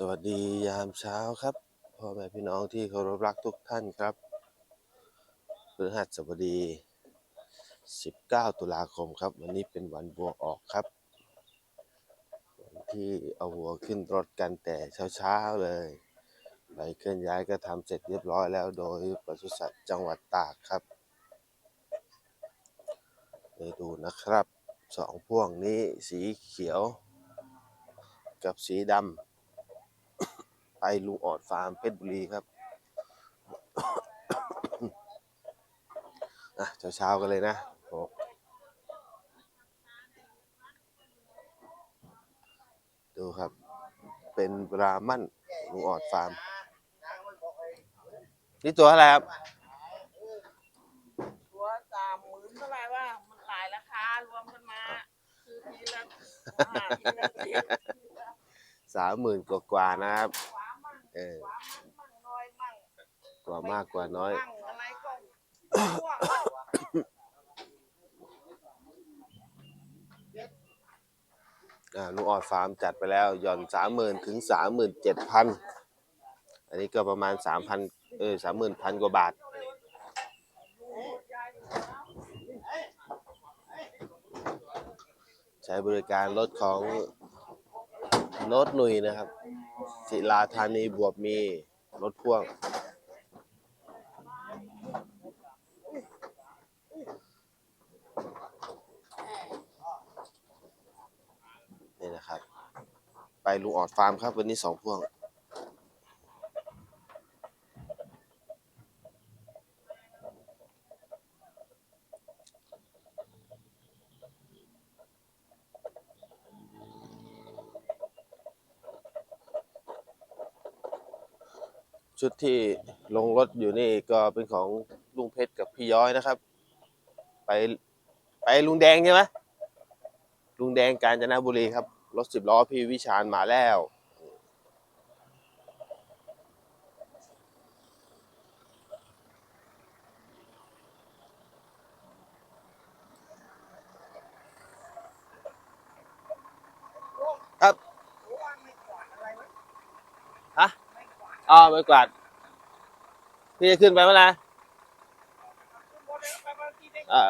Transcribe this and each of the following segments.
สวัสดียามเช้าครับพ่อแม่พี่น้องที่เคารพรักทุกท่านครับพฤหัสบดี 19 ตุลาคมครับ วันนี้เป็นวันบัวออกครับ วันที่เอาวัวขึ้นรถกันแต่เช้าๆเลยใบเคลื่อนย้ายก็ทำเสร็จเรียบร้อยแล้วโดยปศุสัตว์จังหวัดตากครับไปดูนะครับสองพ่วงนี้สีเขียว กับสีดำ ไปลุงออดฟาร์มเพชรบุรีครับอะเช้าๆกันเลยนะโอ้ดูครับ เป็นบราหมันลุงออดฟาร์ม นี่ตัวอะไรครับ ตัวสามหมื่นเท่าไหร่ว่ามันหลายราคารวมกันมาคือทีละห้าทีละสิบ สามหมื่นกว่าๆนะครับขวามั่ง เออขวามั่งมั่งน้อยมั่งกว่ามากกว่าน้อย มั่งอะไรก็ม่วงแล้วอะอ่าลุงออดฟาร์มจัดไปแล้วหย่อนสามหมื่นถึงสามหมื่นเจ็ดพันอันนี้ก็ประมาณสามพันเออสามหมื่นพันกว่าบาท ใช้บริการรถของ โน้ตหนุยนะครับ ศิลาธานีบวบมีรถพ่วง นี่นะครับ ไปลุงออดฟาร์มครับ วันนี้สองพ่วง ชุดที่ลงรถอยู่นี่ก็เป็นของลุงเพชรกับพี่ย้อยนะครับ ไปไปลุงแดงใช่ไหมลุงแดงกาญจนบุรีครับ รถสิบล้อพี่วิชาญมาแล้ว ครับ ฮะอ๋อไม่กวาด พี่จะขึ้นไปเมื่อไหร่อ่า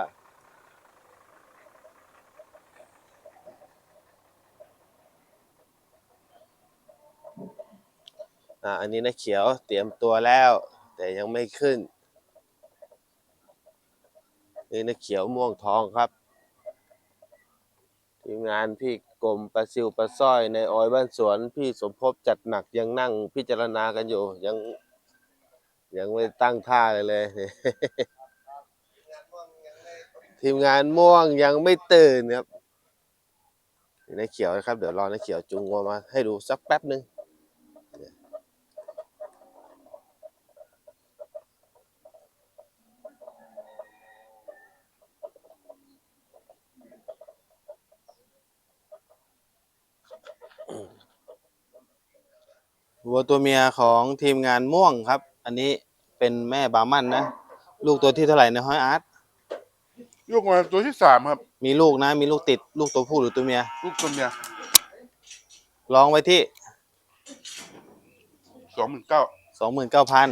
อ่าอันนี้นะเขียวเตรียมตัวแล้ว แต่ยังไม่ขึ้น นี่นะเขียวม่วงทองครับทีมงานพี่กรมประซิวประส้อยในออยบ้านสวน พี่สมภพจัดหนักยังนั่งพิจารณากันอยู่ยัง ยังไม่ตั้งท่าเลยเลยทีมงานม่วงยังไม่ตื่นครับนี่นายเขียวนะครับ เดี๋ยวรอนายเขียวจุงงัวมาให้ดูสักแป๊บหนึ่งวัวตัวเมียของทีมงานม่วงครับ อันนี้ เป็นแม่บามันนะ ลูกตัวที่เท่าไหร่นะห้อยอาร์ตลูกมาตัวที่สามครับ มีลูกนะ มีลูกติด ลูกตัวผู้หรือตัวเมียลูกตัวเมียลองไว้ที่สองหมื่นเก้าสองหมื่นเก้าพัน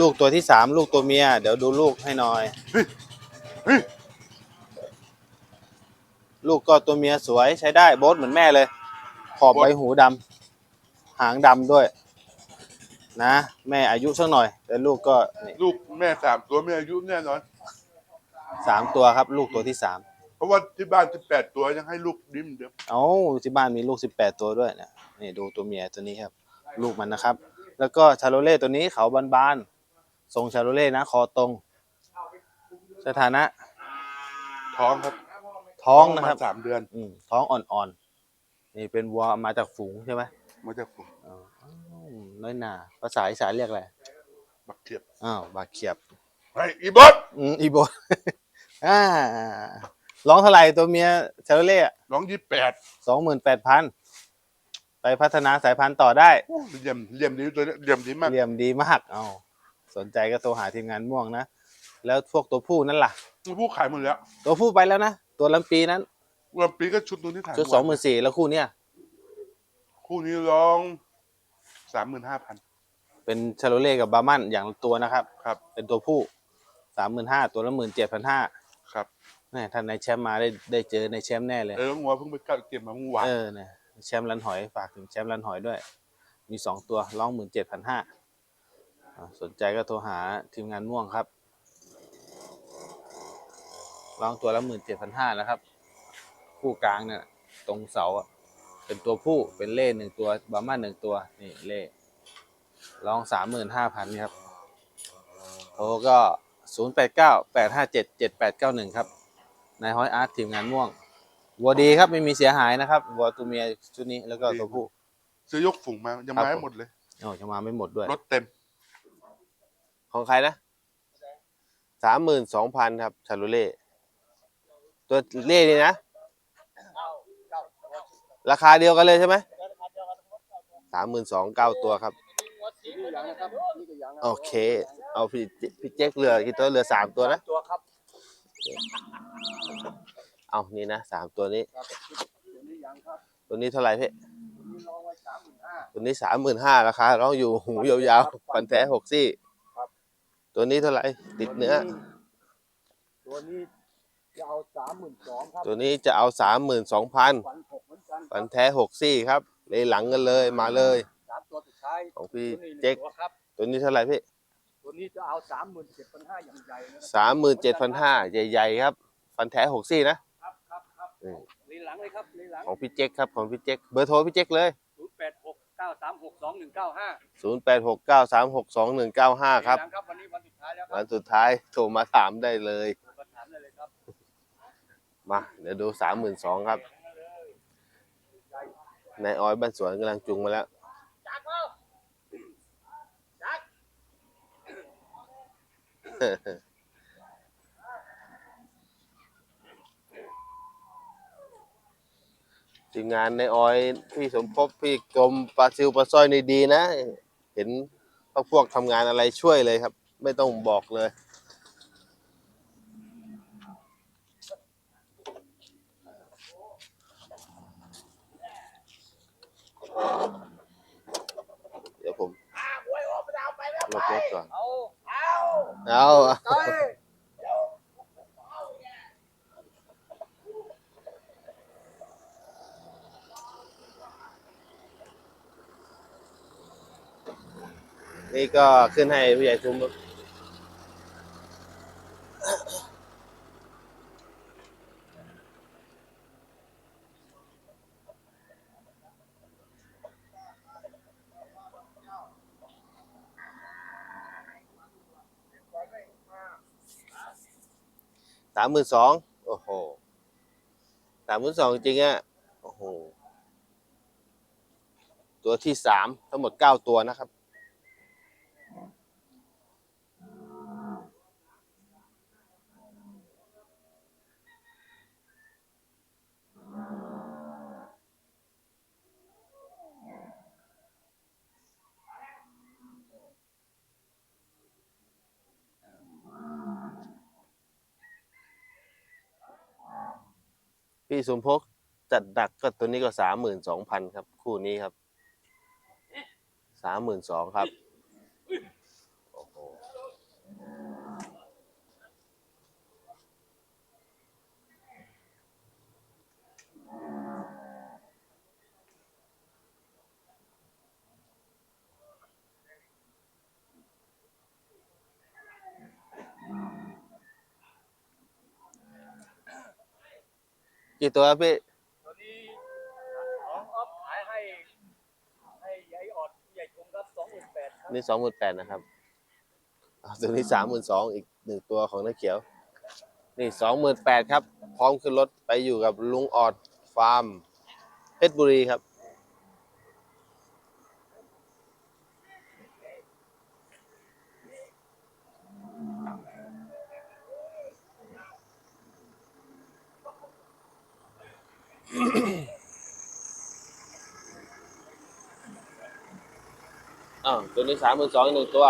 ลูกตัวที่สามลูกตัวเมีย เดี๋ยวดูลูกให้หน่อย เฮ้ยลูกก็ตัวเมียสวยใช้ได้โบทเหมือนแม่เลย ขอบใบหูดำหางดำด้วย นะ แม่อายุสักหน่อย แต่ลูกก็นี่ลูกแม่สามตัวแม่อายุแน่นอน สามตัวครับ ลูกตัวที่สามเพราะว่าที่บ้านสิบแปดตัวยังให้ลูกดิ้มเดิมเอ้าที่บ้านมีลูกสิบแปดตัวด้วยเนี่ยนี่ดูตัวเมียตัวนี้ครับ ลูกมันนะครับ แล้วก็ชาโลเล่ตัวนี้เขาบานๆทรงชาโลเล่นะ คอตรง สถานะท้องครับท้องนะครับปมาณสามเดือน อืมท้องอ่อนๆนี่เป็นวัวมาจากฝูงใช่ไหมมาจากผมอ๋อ น้อยหนาภาษาอีสานเรียกอะไรบักเทียบอ้าวบาเขียบไอ้อีบอสอืมอีโบ อ่าร้องเท่าไหร่ตัวเมียชาโลเล่น้องยี่แปดสองหมื่นแปดพันไปพัฒนาสายพันธุ์ต่อได้ เยี่ยมเยี่ยมดีตัวเนี้ยเยี่ยมดีมาก เรียมดีมากเอาสนใจก็โทรหาทีมงานม่วงนะ แล้วพวกตัวผู้นั่นล่ะ ผู้ขายหมดแล้วตัวผู้ไปแล้วนะ ตัวลำปีนั้นวันปีก็ชุดตัวนี้ขายชุดหมสองหมื่นสี่แล้วคู่เนี้ยคู่นี้ร้อง สามหมื่นห้าพัน เป็นชาโลเล่กับ บาร์มันอย่างละตัวนะครับ ครับ เป็นตัวผู้สามหมื่นห้าตัวละหมื่นเจ็ดพันห้าครับ นี่ท่านในแชมป์มาได้ได้เจอในแชมป์แน่เลย เอองัวเพิ่งไปเก็เก็บมาเมื่อวานเออเนี่ยแชมป์รันหอยฝากถึงแชมป์รันหอยด้วย มีสองตัวร้องหมื่นเจ็ดพันห้าสนใจก็โทรหาทีมงานม่วงครับร้องตัวละหมื่นเจ็ดพันห้านะครับ คู่กลางเนี่ยตรงเสาอะ เป็นตัวผู้เป็นเล่หนึ่งตัวบาร์มันหนึ่งตัวนี่เล่ร้องสามหมื่นห้าพันครับโทรก็ศูนย์แปดเก้าแปดห้าเจ็ดเจ็ดแปดเก้าหนึ่งครับนายฮอยอาร์ตทีมงานม่วงวัวดีครับไม่มีเสียหายนะครับวัวตัวเมียชุดนี้แล้วก็ตัวผู้ ซื้อยกฝูงมายังครับมาให้ผมหมดเลยโอ้จะมาไม่หมดด้วยรถเต็ม ของใครนะสามหมื่นสองพันครับชาลูเล่ตัวเล่นี่นะ ราคาเดียวกันเลยใช่ไหมสามหมื่นสองเก้าตัวครับ โอเค เอาพี่พี่เจ๊กเหลือกี่ตัวเหลือสามตัวนะตัวครับ เอานี่นะสามตัวนี้ ตัวนี้ยังครับตัวนี้เท่าไหร่พี่ตัวนี้ลองไว้สามหมื่นห้าตัวนี้สามหมื่นห้าราคาร้องอยู่หูยาวๆฟันแท้หกซี่ครับตัวนี้เท่าไหร่ติดเนื้อ ตัวนี้จะเอาสามหมื่นสองครับตัวนี้จะเอาสามหมื่นสองพัน ฟันแท้หกซี่ครับเลยหลังกันเลยมาเลย สามตัวสุดท้ายของพี่ตัวนี้หนึ่งเจ๊ก ตัวครับ ตัวนี้เท่าไหร่พี่ตัวนี้จะเอาสามหมื่นเจ็ดพันห้าอย่างใหญ่นะสามหมื่นเจ็ดพันห้าใหญ่ๆครับ ฟันแท้หกซี่นะ ครับครับครับอืม ลีหลังเลยครับลีหลังของพี่เจ๊กครับของพี่เจ๊กเบอร์โทรพี่เจ๊กเลย ศูนย์แปดหกเก้าสามหกสองหนึ่งเก้าห้าศูนย์แปดหกเก้าสามหกสองหนึ่งเก้าห้าครับลีหลังครับ วันนี้วันสุดท้ายแล้วควัรันบสุดท้ายโทรมาถามได้เลย โทรมาถามได้เลยครับ มา เดี๋ยวดูสามหมื่นสองครับ นายออยบ้านสวนกำลังจุงมาแล้วจักเปล่าจักทีมงานในออยพี่สมภพพี่กรมปลาซิวปลาสร้อยนี่ดีนะ เห็นพวกพวกทำงานอะไรช่วยเลยครับ ไม่ต้องบอกเลย เดี๋ยวผมลบรถก่อน เอาเอาเอ้ยนี่ก็ขึ้นให้ผู้ใหญ่ทุมามหมื่นสองโอ้โหสามหมื่นสองจริงๆอะโอ้โห ตัวที่สามทั้งหมดเก้าตัวนะครับ พี่สมภพจัดดักก็ตัวนี้ก็สามหมื่นสองพันครับ คู่นี้ครับสามหมื่นสองครับ กี่ตัวครับพี่ตัวนี้ของออฟขายให้ให้ใหญ่ออดใหญ่ชมครับสองหมื่นแปดครับนี่สองหมื่นแปดนะครับอ่าตัวนี้สามหมื่นสองอีกหนึ่งตัวของนักเขียว นี่สองหมื่นแปดครับ พร้อมขึ้นรถไปอยู่กับลุงออดฟาร์มเพชรบุรีครับ อ้าวตัว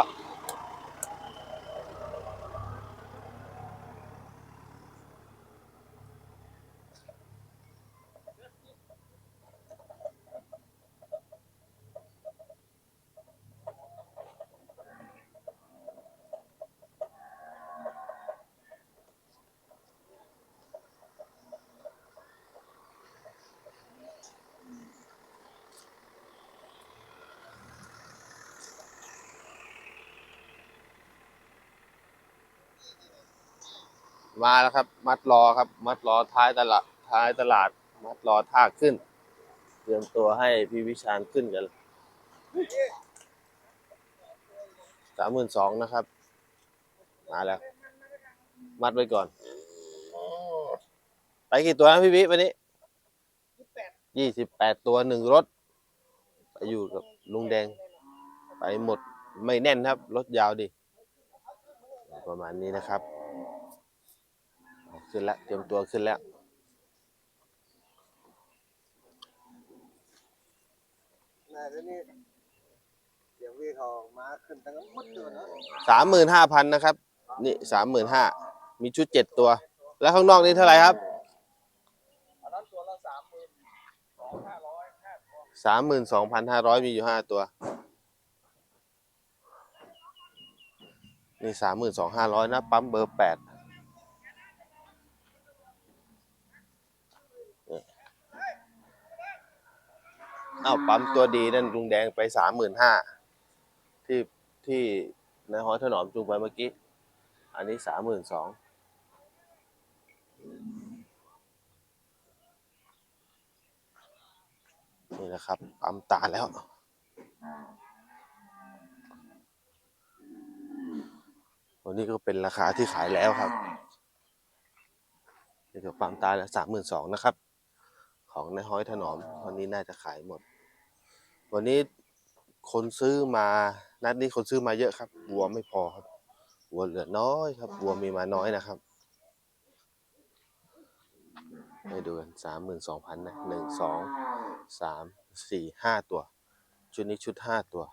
มาแล้วครับ มัดรอครับ มัดรอท้ายตลาดท้ายตลาด มัดรอท่าขึ้น เตรียมตัวให้พี่วิชาญขึ้นกันสามหมื่นสองนะครับ มาแล้ว มัดไว้ก่อน ไปกี่ตัวนะพี่วิวันนี้ยี่สิบแปดตัวหนึ่งรถ ไปอยู่กับลุงแดง ไปหมดไม่แน่นครับ รถยาวดิประมาณนี้นะครับ ขึ้นแล้วเตรียมตัวขึ้นแล้ว น่าจะนี่เดี๋ยวพี่เขามาขึ้นตั้งแต่มุดเลยนะสามหมื่นห้าพันนะครับ นี่สามหมื่นห้ามีชุดเจ็ดตัว แล้วข้างนอกนี่เท่าไหร่ครับอันนั้นตัวละสามหมื่นสองห้าร้อยห้าตัวสามหมื่นสองพันห้าร้อยมีอยู่ห้าตัว นี่สามหมื่นสองห้าร้อยนะ ปั๊มเบอร์แปด อ้าวปั๊มตัวดีนั่นลุงแดงไปสามหมื่นห้าที่ที่นายฮอยถนอมจูงไปเมื่อกี้ อันนี้สามหมื่นสองนี่นะครับปั๊มตาแล้ว วันนี้ก็เป็นราคาที่ขายแล้วครับนี่ก็ปั๊มตาแล้วสามหมื่นสองนะครับ ของนายฮ้อยถนอม วันนี้น่าจะขายหมด วันนี้คนซื้อมา นัดนี้คนซื้อมาเยอะครับวัวไม่พอครับวัวเหลือน้อยครับวัวมีมาน้อยนะครับให้ดูกันสามหมื่นสองพันนะหนึ่งสองสามสี่ห้าตัว ชุดนี้ชุดห้าตัว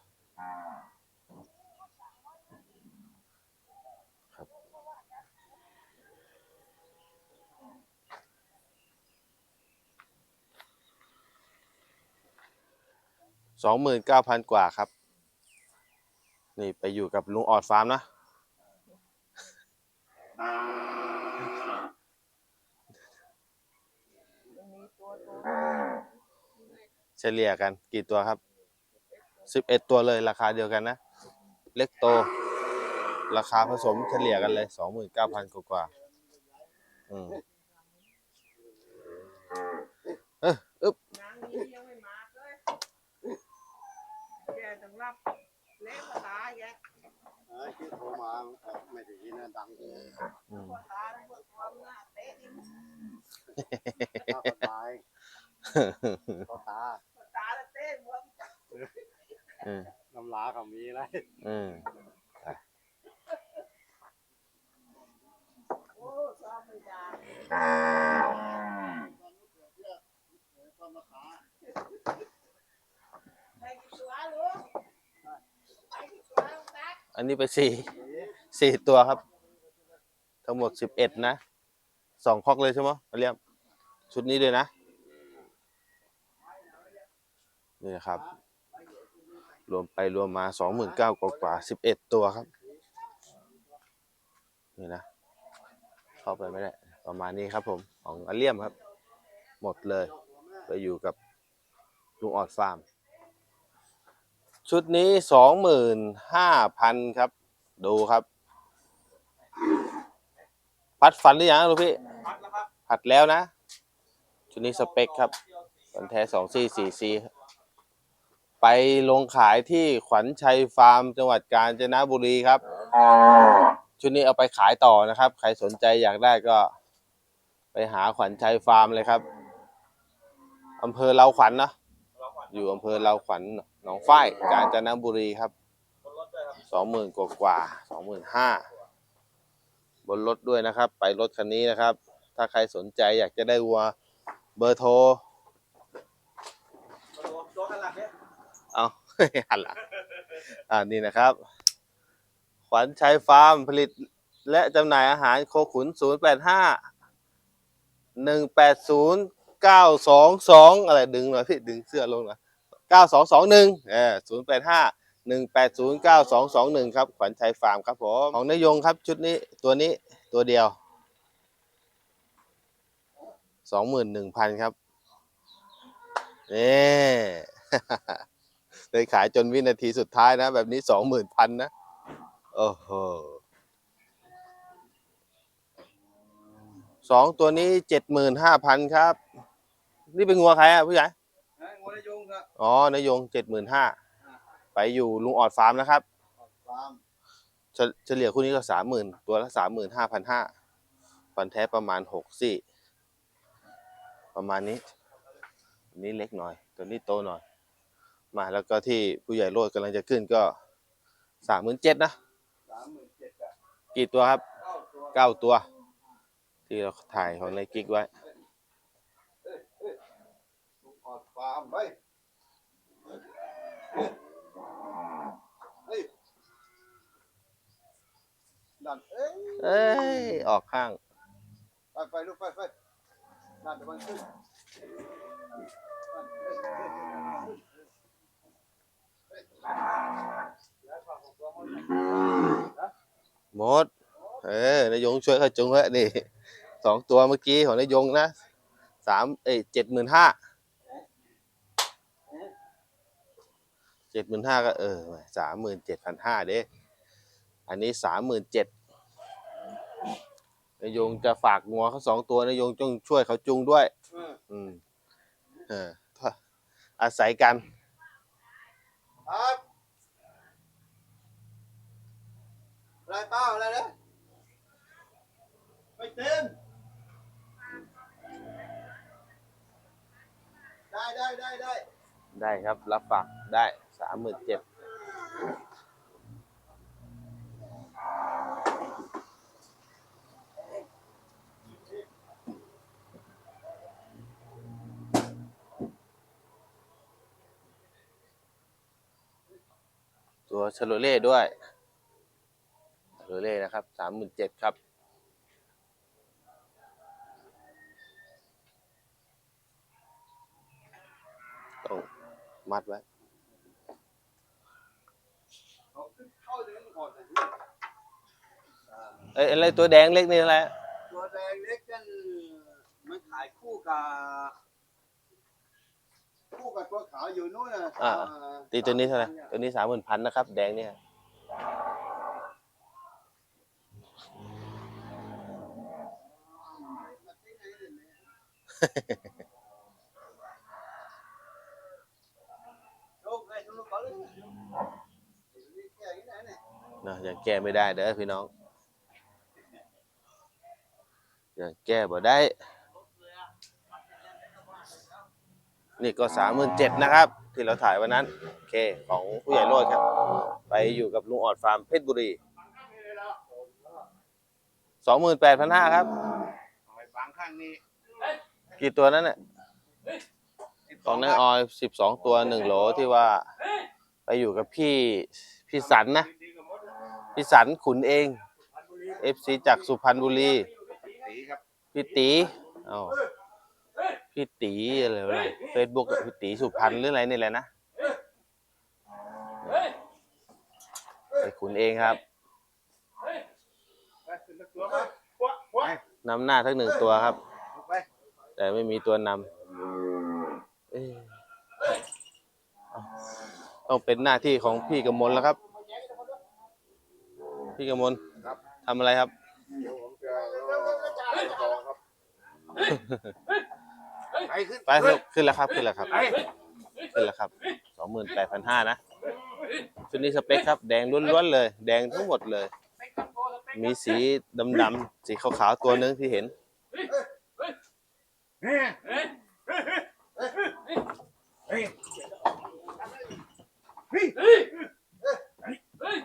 สองหมื่นเก้าพันกว่าครับ นี่ไปอยู่กับลุงออดฟาร์มนะ เฉลี่ยกันกี่ตัวครับสิบเอ็ดตัวเลยราคาเดียวกันนะ เล็กโต ราคาผสมเฉลี่ยกันเลยสองหมื่นเก้าพันกว่าอืมเอออึ๊บ นางนี้ยังไม่มาเลยแกต้อง รับเละภาษาแกเออที่โทรมาไม่ได้ยินนะดังเลยอืมภาษาทั้งหมดความหน้าเตะนี่ข้าวก็ตายเขาตาภาษาละเตะหมดอืมน้ำลาเขามีอะไรอืมโอ้ชอบไม่ได้ให้กี่ตัวลูกให้กี่ตัวลูกตัก อันนี้ไปสี่สี่ตัวครับ ทั้งหมดสิบเอ็ดนะสองคอกเลยใช่ไหมมาเรียมชุดนี้ด้วยนะนี่นะครับ รวมไปรวมมาสองหมื่นเก้ากว่ากว่าสิบเอ็ดตัวครับ นี่นะ เข้าไปไม่ได้ ประมาณนี้ครับผม ของอาเลียมครับ หมดเลย ไปอยู่กับลุงออดฟาร์ม ชุดนี้สองหมื่นห้าพันครับ ดูครับ พัดฟันหรือยังลูกพี่พัดแล้วครับผัดแล้วนะ ชุดนี้สเปคครับฟันแท้สองซีสี่ซีไปลงขายที่ขวัญชัยฟาร์ม จังหวัดกาญจนบุรีครับ ชุดนี้เอาไปขายต่อนะครับ ใครสนใจอยากได้ก็ ไปหาขวัญชัยฟาร์มเลยครับอำเภอเราขวัญนะ อยู่อำเภอเราขวัญหนองฝ้ายกาญจนบุรีครับสองหมื่นกว่ากว่าสองหมื่นห้าบนรถด้วยนะครับ ไปรถคันนี้นะครับ ถ้าใครสนใจอยากจะได้วัวเบอร์โทรตัวขนาดนี้เอาหันหลังอ่านี่นะครับ ขวัญชัยฟาร์มผลิตและจำหน่ายอาหารโคขุน 0 8 5 1 8 0 9 2 2 อะไรดึงหน่อยพี่ ดึงเสื้อลงหน่อย 9 2 2 1เออ0 8 5 1 8 0 9 2 2 1 ครับ ขวัญชัยฟาร์มครับผม ของนายยงครับชุดนี้ตัวนี้ตัวเดียว 21,000 ครับนี่เลยขายจนวินาทีสุดท้ายนะ แบบนี้สองหมื่นพันนะ โอ้โหสองตัวนี้เจ็ดหมื่นห้าพันครับ นี่เป็นงัวใครอะผู้ใหญ่ นะงัวนายงครับอ๋อนายงเจ็ดหมื่นห้าไปอยู่ลุงออดฟาร์มนะครับฟาร์มเฉเฉลี่ยคู่นี้ก็สามหมื่นตัวละสามหมื่นห้าพันห้าฟันแท้ประมาณหกสี่ประมาณนี้อันนี้เล็กหน่อย ตัวนี้โตหน่อย มาแล้วก็ที่ผู้ใหญ่โลดกำลังจะขึ้นก็สามหมื่นเจ็ดนะสามหมื่นเจ็ดอะกี่ตัวครับเก้าตัวเก้าตัว ที่เราถ่ายของในกิ๊กไว้ ลูกออดฟาร์มไปเฮ้ยดันเอ้ยเอ้ย ออกข้าง ไปไปลูกไปไปดันตะวันขึ้นดันเอ้ยเอ้ยเอ้ยแล้วฝากของตัวเขาเนี่ยหมด เออนายยงช่วยเขาจุงไว้นี่สองตัวเมื่อกี้ของนายยงนะสามเอ้ยเจ็ดหมื่นห้า เจ็ดหมื่นห้าก็เออสามหมื่นเจ็ดพันห้าเด้ อันนี้สามหมื่นเจ็ดนายยงจะฝากงัวเขาสองตัวนายยงต้องช่วยเขาจุงด้วยเอออืมเออถ้าอาศัยกันครับอะไรเปล่าอะไรเนี่ยไม่เต็มได้ได้ได้ได้ได้ครับ รับฝากได้ สามหมื่นเจ็ดตัวชโลเล่ด้วยชโลเล่นะครับสามหมื่นเจ็ดครับต้องมัดไว้ เอาขึ้น เข้าเดือนก่อนนะเอ้ยอะไรตัวแดงเล็กนี่อะไรตัวแดงเล็กนั่นมันขายคู่กับ คู่กับตัวขาวอยู่นู่นน่ะอ่าอ่าตีตัวนี้เท่าไหร่สมพัตัวนี้สามหมื่นพันนะครับ แดงเนี่ยลูกไอ้ลูกก่อนเลยนี่แก่ที่ไหนเนี่ยนะยังแก้ไม่ได้เด้อพี่น้องยังแก้บ่ได้ นี่ก็สามหมื่นเจ็ดนะครับ ที่เราถ่ายวันนั้น โอเค ของผู้ใหญ่โรดครับ ไปอยู่กับลุงออดฟาร์มเพชรบุรีสองหมื่นแปดพันห้าครับเอาไปฟังข้างนี้กี่ตัวนั้นเนี่ยของนายออยสิบสองตัวหนึ่งโหลที่ว่า ไปอยู่กับพี่พี่สันนะ พี่สันขุนเอง FC จากสุพรรณบุรีสีครับพี่ตีเอ้าพี่ตีอะไรวะเฟซบุ๊กพี่ตีสุพรรณหรืออะไรนี่แหละนะไปขุนเองครับไปขึ้นสักตัวไปปัวปัวนำหน้าทั้งหนึ่งตัวครับลงไปแต่ไม่มีตัวนำเอ๊ะเอ้าต้องเป็นหน้าที่ของพี่กมลแล้วครับ พี่กมลทำอะไรครับเดี๋ยวผมจะรอครับไปขึ้นไปขึ้นขึ้นแล้วครับ ขึ้นแล้วครับไปขึ้นแล้วครับสองหมื่นแปดพันห้านะชุดนี้สเปคครับ แดงล้วนๆเลย แดงทั้งหมดเลย มีสีดำๆสีขาวๆตัวนึงที่เห็น เฮ้ยเฮ้ยเฮ้ย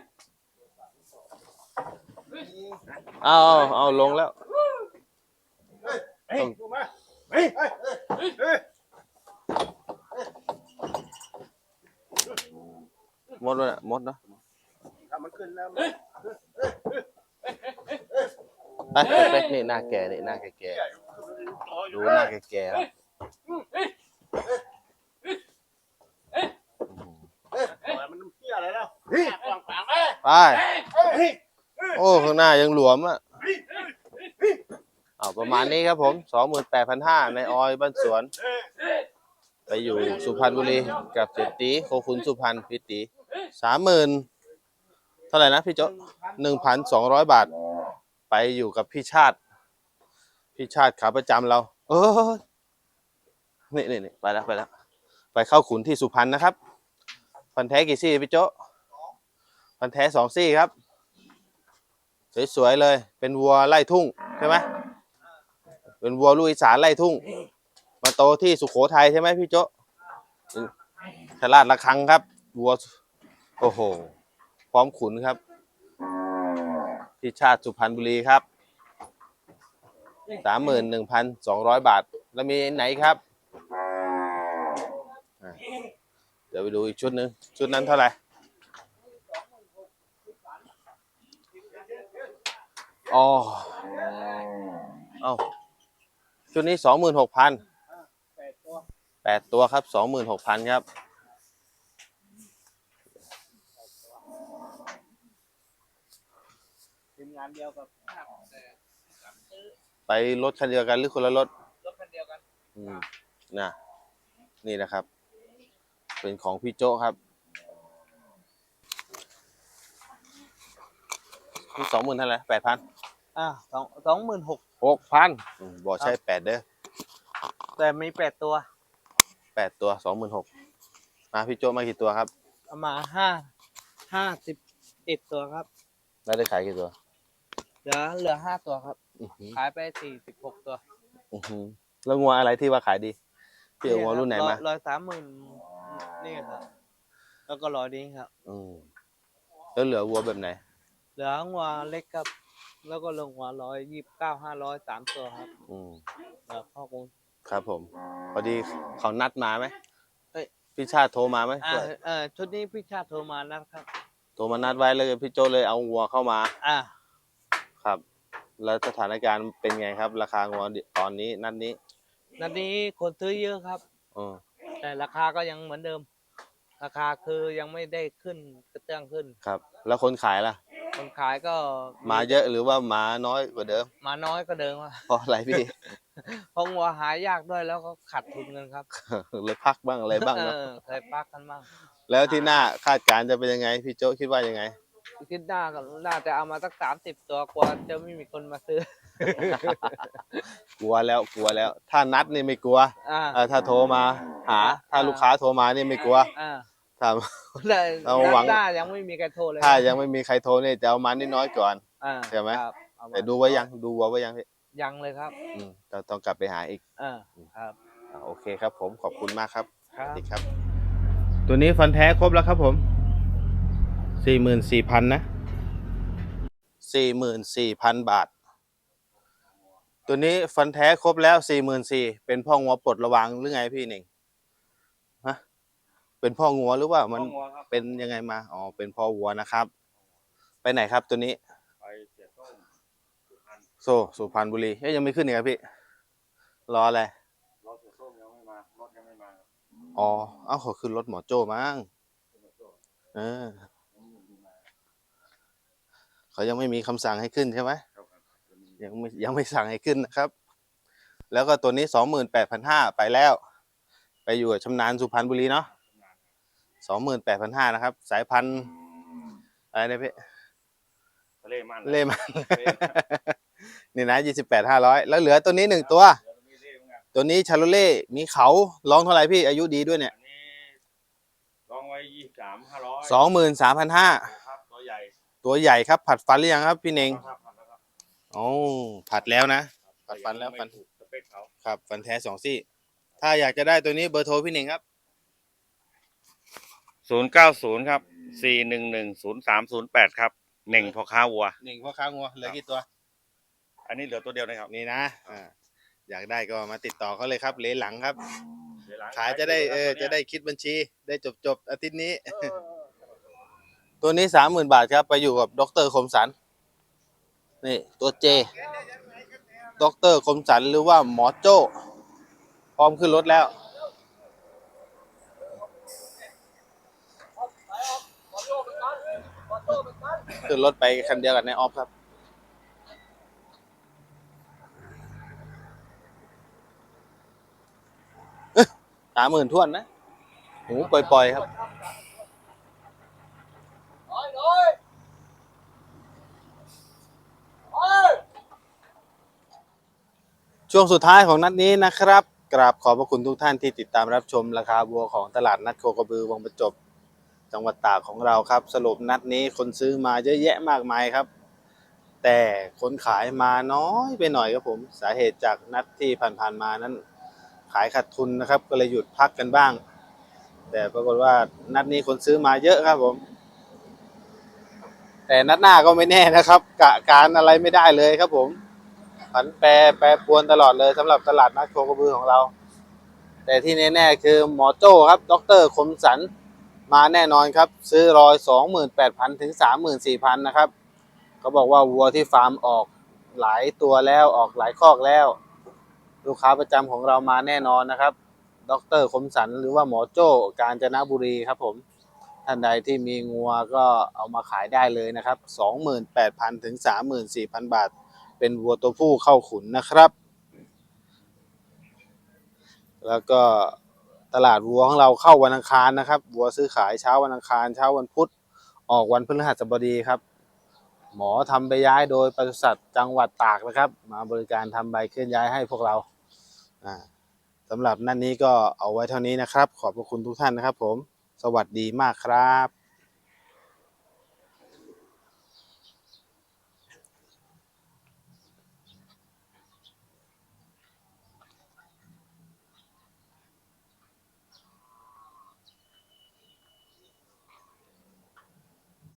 เอาเอาลงแล้วเฮ้ยดูมาเฮ้ยเฮ้ยเฮ้ยมดวะน่ะมดนะถ้ามันขึ้นแล้วไปสเปคนี่หน้าแก่นี่หน้าแก่ๆดูหน้าแก่ๆครับมันเหี้ยอะไรแล้วไป ข้างหน้ายังหลวมอะเอาประมาณนี้ครับผมสองหมื่นแปดพันห้าในออยบ้านสวน ไปอยู่สุพรรณบุรีกับเศรษฐีโคคุณสุพรรณพี่ตีสามหมื่นเท่าไหร่นะพี่โจ๊หนึ่งพันสองร้อยบาท ไปอยู่กับพี่ชาติ พี่ชาติขาประจำเรา เออนี่นี่นี่ไปแล้วไปแล้วไปเข้าขุนที่สุพรรณนะครับ พันแท้กี่ซี่พี่โจ๊ะพันแท้สองซี่ครับ สวยๆเลย เป็นวัวไล่ทุ่งใช่ไหมเป็นวัวลูกอีสานไล่ทุ่ง มาโตที่สุโขทัยใช่ไหมพี่โจ๊ะฉลาดระคังครับ วัว โอ้โห พร้อมขุนครับ ที่ชาติสุพรรณบุรีครับสามหมื่นหนึ่งพันสองร้อยบาท แล้วมีไหนครับ เดี๋ยวไปดูอีกชุดหนึ่งชุดนั้นเท่าไหร่ อ๋อเอ้าชุดนี้สองหมื่นหกพันแปดตัวแปดตัวครับสองหมื่นหกพันครับ ทีมงานเดียวกับไปรถคันเดียวกันหรือคนละรถ รถคันเดียวกันอืมนะนี่นะครับ เป็นของพี่โจครับสองหมื่นเท่าไหร่แปดพัน อ่าสองสองหมื่นหกหกพันบอกใช่แปดเด้อแต่มีแปดตัวแปดตัวสองหมื่นหกมาพี่โจมากี่ตัวครับเอามาห้าห้าสิบเอ็ดตัวครับ แล้วได้ขายกี่ตัว เหลือเหลือห้าตัวครับอื้อหือขายไปสี่สิบหกตัวอื้อหือแล้วงัวอะไรที่ว่าขายดีพี่เอางัวรุ่นไหนมาร้อยสามหมื่นนี่ครับ แล้วก็ร้อยนี้ครับ อืมแล้วเหลือวัวแบบไหน เหลืองัวเล็กครับ แล้วก็ลงงัวร้อยยี่สิบเก้าห้าร้อยสามตัวครับอืมเหลือข้อกงครับผม พอดีเขานัดมาไหมเอ้ยพี่ชาติโทรมาไหมอ่าเออชุดนี้พี่ชาติโทรมานะครับ โทรมานัดไว้เลยพี่โจเลยเอาวัวเข้ามา อ่า ครับ แล้วสถานการณ์เป็นไงครับ ราคางัวตอนนี้นัดนี้นัดนี้คนซื้อเยอะครับอ๋อแต่ราคาก็ยังเหมือนเดิม ราคาคือยังไม่ได้ขึ้นกระเตื้องขึ้น ครับ แล้วคนขายล่ะ คนขายก็มาเยอะหรือว่ามาน้อยกว่าเดิม มาน้อยก็เดิมอะเพราะอะไรพี่เพราะวัวหายากด้วยแล้วก็ขาดทุนกันครับเลยพักบ้างอะไรบ้างเนาะเออเคยปักกันบ้างแล้วที่หน้าคาดการณ์จะเป็นยังไง พี่โจคิดว่ายังไงคิดหน้าก็น่าจะเอามาสักสามสิบตัวกว่าจะไม่มีคนมาซื้อ กลัวแล้วกลัวแล้ว ถ้านัดนี่ไม่กลัวอ่าเออถ้าโทรมา หา ถ้าลูกค้าโทรมานี่ไม่กลัวอ่า ถ้า แต่เอาหวังหน้ายังไม่มีใครโทรเลยถ้ายังไม่มีใครโทรเนี่ยจะเอามานิดน้อยก่อน อ่าใช่ไหม ครับเอามาแต่ดูไว่ายังดูวัวไว่ายังพี่ยังเลยครับอืมเราต้องกลับไปหาอีกอ่าครับอ่าโอเคครับ ผมขอบคุณมากครับครับสวัสดีครับ ตัวนี้ฟันแท้ครบแล้วครับผมสี่หมื่นสี่พันนะสี่หมื่นสี่พันบาท ตัวนี้ฟันแท้ครบแล้วสี่หมื่นสี่เป็นพ่องัวปลดระวังหรือไงพี่หนึ่งฮะ เป็นพ่องัวหรือว่ามันพ่องัวครับเป็นยังไงมาอ๋อเป็นพ่อวัวนะครับ ไปไหนครับตัวนี้ไปเสียต้มสุพรรณโซสุพรรณบุรีเอ้ยยังไม่ขึ้นอีกครับพี่รออะไรรถเสียต้มยังไม่มารถยังไม่มาอ๋อเอ้าเขาขึ้นรถหมอโจ้มั้งเออเขายังไม่มีคำสั่งให้ขึ้นใช่ไหมครับครับจะมียังไม่ยังไม่สั่งให้ขึ้นนะครับ แล้วก็ตัวนี้สองหมื่นแปดพันห้าไปแล้ว ไปอยู่กับชำนาญสุพรรณบุรีเนาะ สองหมื่นแปดพันห้านะครับ สายพันธุ์อะไรนะพี่ทะเลมันเล่มันนี่นะยี่สิบแปดห้าร้อยแล้วเหลือตัวนี้หนึ่งตัวเดี๋ยวมีเล่เหมือนกันตัวนี้ชาโลเล่มีเขาร้องเท่าไหร่พี่อายุดีด้วยเนี่ยอันนี้ลองไว้ยี่สามห้าร้อยสองหมื่นสามพันห้าครับตัวใหญ่ตัวใหญ่ครับ ผัดฟันหรือยังครับ พี่เน่งครับครับครับอ๋อผัดแล้วนะผัดฟันแล้วฟันไม่ถูกสเปคเขาครับฟันแท้สองซี่ ถ้าอยากจะได้ตัวนี้เบอร์โทรพี่เน่งครับ ศูนย์เก้าศูนย์ครับสี่หนึ่งหนึ่งศูนย์สามศูนย์แปดครับหนึ่งพ่อค้าวัว หนึ่งพ่อค้างัวเหลือกี่ตัว อันนี้เหลือตัวเดียวนะครับนี่นะอ่าอยากได้ก็มาติดต่อเขาเลยครับเลนหลังครับเดี๋ยวหลังขายจะได้เออจะได้คิดบัญชี ได้จบจบๆอาทิตย์นี้ ตัวนี้สามหมื่นบาทครับ ไปอยู่กับดรคมสัน นี่ ตัวเจ ดรคมสันหรือว่าหมอโจ้ พร้อมขึ้นรถแล้ว ขึ้นรถไปคันเดียวกับนายออฟครับ สามหมื่นทวนนะหูปล่อยๆครับเช่วงสุดท้ายของนัดนี้นะครับ กราบขอบพระคุณทุกท่านที่ติดตามรับชมราคาวัวของตลาดนัดโคกระบือวังประจบ จังหวัดตากของเราครับ สรุปนัดนี้คนซื้อมาเยอะแยะมากมายครับ แต่คนขายมาน้อยไปหน่อยครับผม สาเหตุจากนัดที่ผ่านๆมานั้น ขายขาดทุนนะครับ ก็เลยหยุดพักกันบ้าง แต่ปรากฏว่านัดนี้คนซื้อมาเยอะครับผม แต่นัดหน้าก็ไม่แน่นะครับกะการอะไรไม่ได้เลยครับผมผันแปรแปรปวนตลอดเลยสำหรับตลาดนัดโคกระบือของเรา แต่ที่แน่ๆคือหมอโจ้ครับ ดรคมสัน มาแน่นอนครับ ซื้อรอยสองหมื่นแปดพันถึงสามหมื่นสี่พันนะครับเขาบอกว่าวัวที่ฟาร์มออกหลายตัวแล้วออกหลายคอกแล้ว ลูกค้าประจำของเรามาแน่นอนนะครับ ดรคมสันหรือว่าหมอโจ้กาญจนบุรีครับผมท่านใดที่มีงัวก็เอามาขายได้เลยนะครับ 28,000 ถึง 34,000 บาท เป็นวัวตัวผู้เข้าขุนนะครับ แล้วก็ ตลาดวัวของเราเข้าวันอังคารนะครับวัวซื้อขายเช้าวันอังคาร เช้าวันพุธออกวันพฤหัสบดีครับ หมอทำใบย้ายโดยปศุสัตว์จังหวัดตากนะครับ มาบริการทำใบเคลื่อนย้ายให้พวกเราสำสำหรับนั่นนี้ก็เอาไว้เท่านี้นะครับ ขอบพระคุณทุกท่านนะครับ ผมสวัสดีมากครับ